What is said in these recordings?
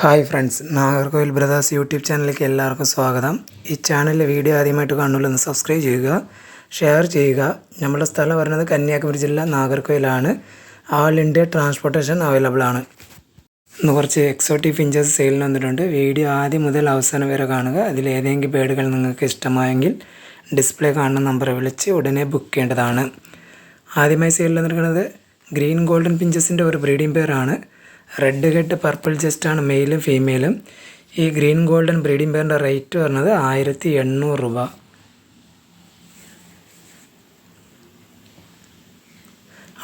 Hi friends Nagercoil brothers YouTube ചാനലിലേക്ക് എല്ലാവർക്കും സ്വാഗതം. ഈ ചാനലിലെ വീഡിയോ ആദ്യമായിട്ട് കാണുള്ളൂ സബ്സ്ക്രൈബ് ചെയ്യുക ഷെയർ ചെയ്യുക. നമ്മുടെ സ്ഥലം പറയുന്നത് കന്യാകുമരി ജില്ല നാഗർകോവിലാണ്. ആൾ ഇന്ത്യ ട്രാൻസ്പോർട്ടേഷൻ അവൈലബിൾ ആണ്. ഇന്ന് കുറച്ച് എക്സോട്ടിക് ഫിഞ്ചേഴ്സ് സെയിലിന് വന്നിട്ടുണ്ട്. വീഡിയോ ആദ്യം മുതൽ അവസാനം വരെ കാണുക. അതിൽ ഏതെങ്കിലും ബേഡുകൾ നിങ്ങൾക്ക് ഇഷ്ടമായെങ്കിൽ ഡിസ്പ്ലേ കാണുന്ന നമ്പറെ വിളിച്ച് ഉടനെ ബുക്ക് ചെയ്യേണ്ടതാണ്. ആദ്യമായി സെയിലിൽ വന്നിരിക്കുന്നത് ഗ്രീൻ ഗോൾഡൻ പിഞ്ചസിന്റെ ഒരു ബ്രീഡിംഗ് പെയറാണ് റെഡ് ഹെഡ് പർപ്പിൾ ചെസ്റ്റാണ് മെയിലും ഫീമെയിലും ഈ ഗ്രീൻ ഗോൾഡൻ ബ്രീഡിംഗ് പെയറിന്റെ റേറ്റ് പറഞ്ഞത് ആയിരത്തി എണ്ണൂറ് രൂപ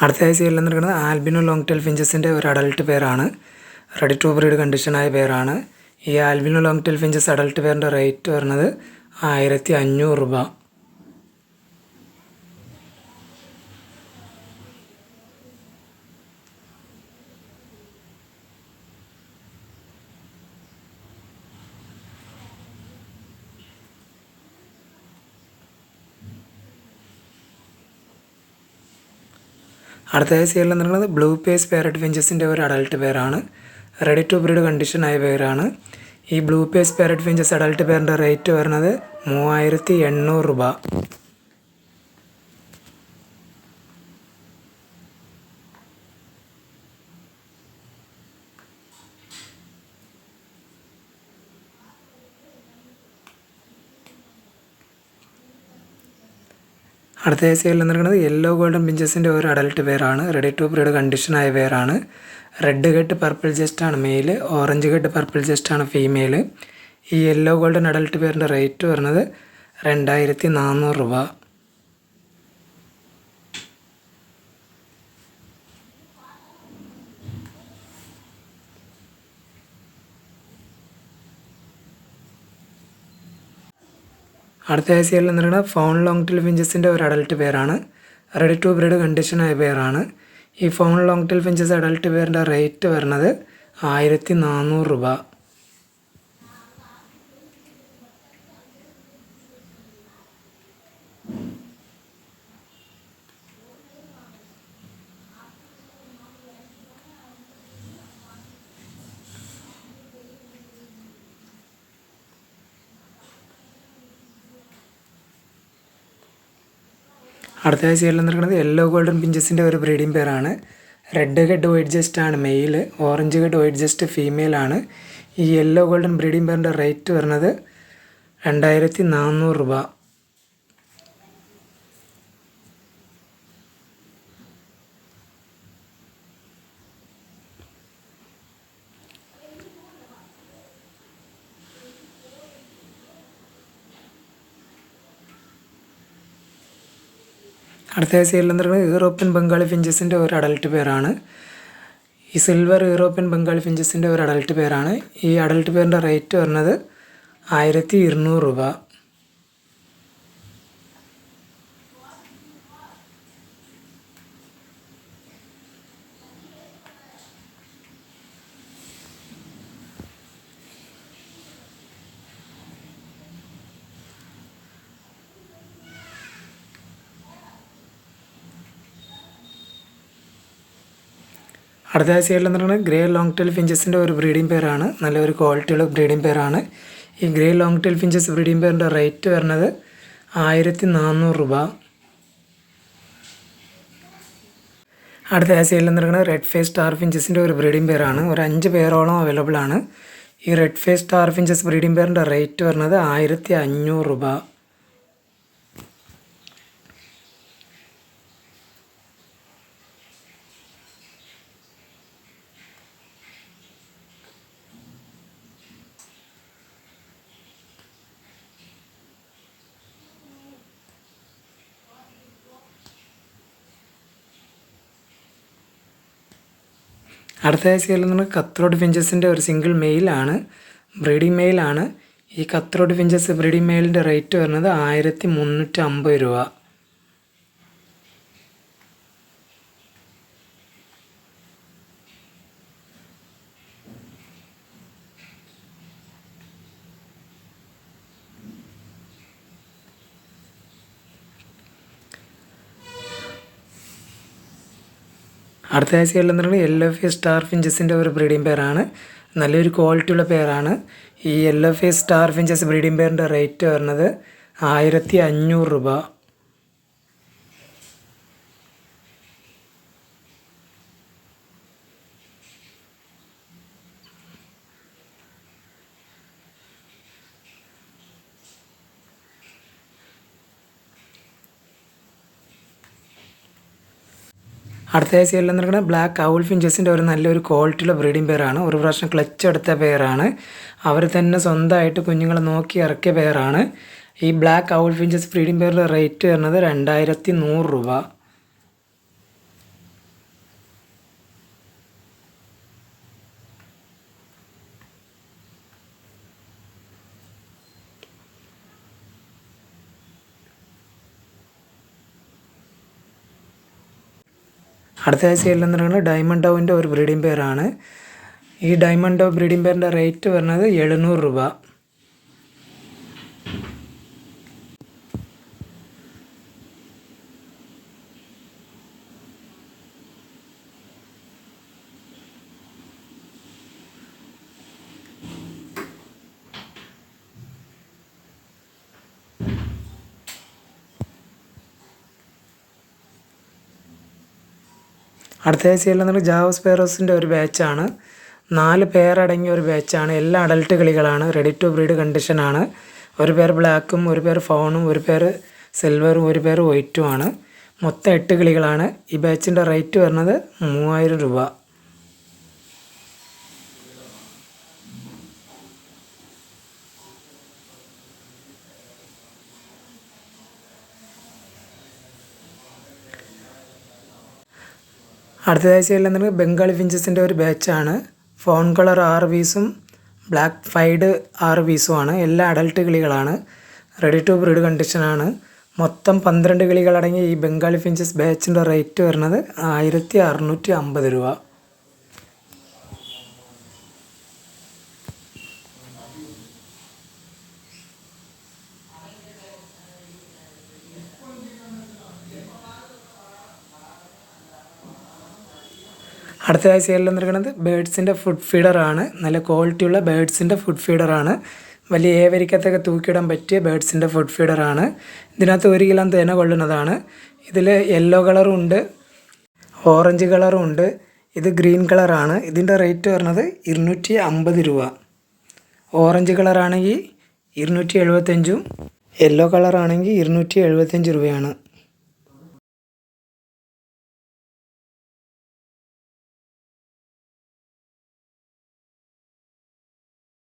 അടുത്തതായി വന്നിരിക്കുന്നത് ആൽബിനോ ലോങ് ടെൽ ഫിഞ്ചസിന്റെ ഒരു അഡൾട്ട് പേരാണ് റെഡി ടു ബ്രീഡ് കണ്ടീഷനായ പേരാണ് ഈ albino long tail finches adult പേറിന്റെ rate പറഞ്ഞത് ആയിരത്തി അഞ്ഞൂറ് രൂപ. അടുത്തതായി സീരിയൽ എന്ന് ബ്ലൂ പേസ് പാരറ്റ് ഫിഞ്ചസിന്റെ ഒരു അഡൾട്ട് പേരാണ് റെഡി ടു ബ്രീഡ് കണ്ടീഷനായ പേരാണ് ഈ blue face parrot finches adult പേരിന്റെ റേറ്റ് വരുന്നത് മൂവായിരത്തി എണ്ണൂറ് രൂപ. അടുത്ത സൈഡിൽ നിന്നിരിക്കുന്നത് യെല്ലോ ഗോൾഡൻ പിഞ്ചസിന്റെ ഒരു അഡൽട്ട് വെയറാണ് റെഡി ടു പ്രീഡ് കണ്ടീഷനായ വെയറാണ് റെഡ് കെട്ട് പർപ്പിൾ ജസ്റ്റാണ് മെയിൽ ഓറഞ്ച് കെട്ട് പർപ്പിൾ ജസ്റ്റാണ് ഫീമെയിൽ ഈ യെല്ലോ ഗോൾഡൻ അഡൽട്ട് വെയറിന്റെ റേറ്റ് വരുന്നത് രണ്ടായിരത്തി നാനൂറ് രൂപ. അടുത്ത ഐ സി എൽ എന്ന് പറയുന്നത് ഫോൺ ലോങ് ടെൽ ഫിഞ്ചസിന്റെ ഒരു അഡൽട്ട് പേരാണ് റെഡി ടു ബ്രീഡ് കണ്ടീഷനായ പേരാണ് ഈ fawn long tail finches adult പേരിന്റെ റേറ്റ് വരുന്നത് ആയിരത്തി നാനൂറ് രൂപ. അടുത്ത സീരിയൽ നിൽക്കുന്നത് യെല്ലോ ഗോൾഡൻ പിഞ്ചസിന്റെ ഒരു ബ്രീഡിംഗ് പെയറാണ് റെഡ് ഹെഡ് വൈറ്റ് ജസ്റ്റ് ആണ് male orange head white chest female ആണ്. ഈ യെല്ലോ ഗോൾഡൻ ബ്രീഡിംഗ് പെയറിന്റെ റേറ്റ് വരുന്നത് രണ്ടായിരത്തി നാനൂറ് രൂപ. അടുത്ത സൈഡിൽ പറയുന്നത് യൂറോപ്യൻ ബംഗാളി ഫിഞ്ചസിന്റെ ഒരു അഡൽട്ട് പേരാണ് ഈ സിൽവർ യൂറോപ്യൻ ബംഗാളി ഫിഞ്ചസിന്റെ ഒരു അഡൽട്ട് പേരാണ് ഈ അഡൽട്ട് പേരിന്റെ റേറ്റ് വരുന്നത് ആയിരത്തി ഇരുന്നൂറ് രൂപ. അടുത്ത സൈഡിൽ എന്ന് പറയുന്നത് ഗ്രേ ലോങ് ടെൽ ഫിഞ്ചസിന്റെ ഒരു ബ്രീഡിംഗ് പെയറാണ് നല്ലൊരു ക്വാളിറ്റിയുള്ള ബ്രീഡിംഗ് പെയറാണ് ഈ grey long tail finches breeding പെയറിന്റെ rate വരുന്നത് ആയിരത്തി നാനൂറ് രൂപ. അടുത്ത സൈഡിൽ എന്ന് പറയുന്നത് റെഡ് ഫേസ് സ്റ്റാർ ഫിഞ്ചസിന്റെ ഒരു ബ്രീഡിംഗ് പെയറാണ് ഒരു അഞ്ച് പേരോളം അവൈലബിൾ ആണ്. ഈ red face star finches breeding പെയറിന്റെ rate വരുന്നത് ആയിരത്തി അഞ്ഞൂറ് രൂപ. അടുത്ത ആഴ്ച നിന്ന് കത്രോഡ് ഫിഞ്ചസിന്റെ ഒരു സിംഗിൾ മെയിലാണ് ബ്രീഡിംഗ് മെയിലാണ് ഈ കത്രോഡ് ഫിഞ്ചസ് ബ്രീഡിംഗ് മെയിലിന്റെ റേറ്റ് വരുന്നത് ആയിരത്തി മുന്നൂറ്റി അമ്പത് രൂപ. അടുത്ത ആഴ്ചയിൽ എന്ന് പറയുന്നത് യെല്ലോ ഫേസ് സ്റ്റാർ ഫിഞ്ചസിന്റെ ഒരു ബ്രീഡിംഗ് പെയറാണ് നല്ലൊരു ക്വാളിറ്റിയുള്ള പെയറാണ് ഈ yellow face star finches breeding പെയറിന്റെ rate വരുന്നത് ആയിരത്തി അഞ്ഞൂറ് രൂപ. അടുത്ത എല്ലാം നിൽക്കുന്നത് ബ്ലാക്ക് ഔൾ ഫിഞ്ചസിന്റെ ഒരു നല്ലൊരു ക്വാളിറ്റിയുള്ള ബ്രീഡിംഗ് പെയറാണ് ഒരു പ്രാവശ്യം ക്ലച്ച് എടുത്ത പെയറാണ് അവർ തന്നെ സ്വന്തമായിട്ട് കുഞ്ഞുങ്ങളെ നോക്കി ഇറക്കിയ പെയറാണ് ഈ ബ്ലാക്ക് ഔൾ ഫിഞ്ചസ് ബ്രീഡിംഗ് പെയറിന്റെ റേറ്റ് വരുന്നത് രണ്ടായിരത്തി നൂറ് രൂപ. അടുത്ത സൈഡിൽ എന്ന് ഡയമണ്ട് ഡോവിന്റെ ഒരു ബ്രീഡിംഗ് പെയറാണ് ഈ ഡയമണ്ട് ഡവ് ബ്രീഡിംഗ് പെയറിന്റെ റേറ്റ് വരുന്നത് എഴുന്നൂറ് രൂപ. അടുത്ത എല്ലാം നമ്മൾ ജാവസ് പേറോസിന്റെ ഒരു ബാച്ചാണ് നാല് പേരടങ്ങിയ ഒരു ബാച്ചാണ് എല്ലാ അഡൽട്ട് കളികളാണ്. റെഡി ടു ബ്രീഡ് കണ്ടീഷനാണ് ഒരു പേർ ബ്ലാക്കും ഒരു പേർ ഫോണും ഒരു പേർ സിൽവറും ഒരു പേർ വൈറ്റും ആണ്. മൊത്തം എട്ട് കളികളാണ്. ഈ ബാച്ചിന്റെ റേറ്റ് വരുന്നത് മൂവായിരം രൂപ. അടുത്തതായി ചെയ്യുന്നത് ബംഗാളി ഫിഞ്ചസിന്റെ ഒരു ബാച്ചാണ്. ഫോൺ കളർ ആറ് പീസും ബ്ലാക്ക് ഫൈഡ് ആറ് പീസുമാണ് എല്ലാ അഡൽട്ട് കിളികളാണ്. റെഡി ടു ബ്രീഡ് കണ്ടീഷനാണ് മൊത്തം പന്ത്രണ്ട് കിളികളടങ്ങിയ ഈ ബംഗാളി ഫിഞ്ചസ് ബാച്ചിന്റെ റേറ്റ് വരുന്നത് ആയിരത്തി അറുന്നൂറ്റി അമ്പത് രൂപ. അടുത്തതായി സെയിലിൽ വന്നിരിക്കുന്നത് ബേഡ്സിന്റെ ഫുഡ് ഫീഡറാണ് നല്ല ക്വാളിറ്റിയുള്ള ബേഡ്സിന്റെ ഫുഡ് ഫീഡറാണ് വലിയ ഏവരിക്കത്തൊക്കെ തൂക്കിയിടാൻ പറ്റിയ ബേഡ്സിന്റെ ഫുഡ് ഫീഡറാണ് ഇതിനകത്ത് ഒരു കിലോ തേന കൊള്ളുന്നതാണ്. ഇതിൽ യെല്ലോ കളറും ഉണ്ട് ഓറഞ്ച് കളറും ഉണ്ട്. ഇത് ഗ്രീൻ കളറാണ് ഇതിന്റെ റേറ്റ് വരുന്നത് ഇരുന്നൂറ്റി അമ്പത് രൂപ. ഓറഞ്ച് കളറാണെങ്കിൽ ഇരുന്നൂറ്റി എഴുപത്തഞ്ചും യെല്ലോ കളറാണെങ്കിൽ ഇരുന്നൂറ്റി എഴുപത്തഞ്ച് രൂപയാണ്.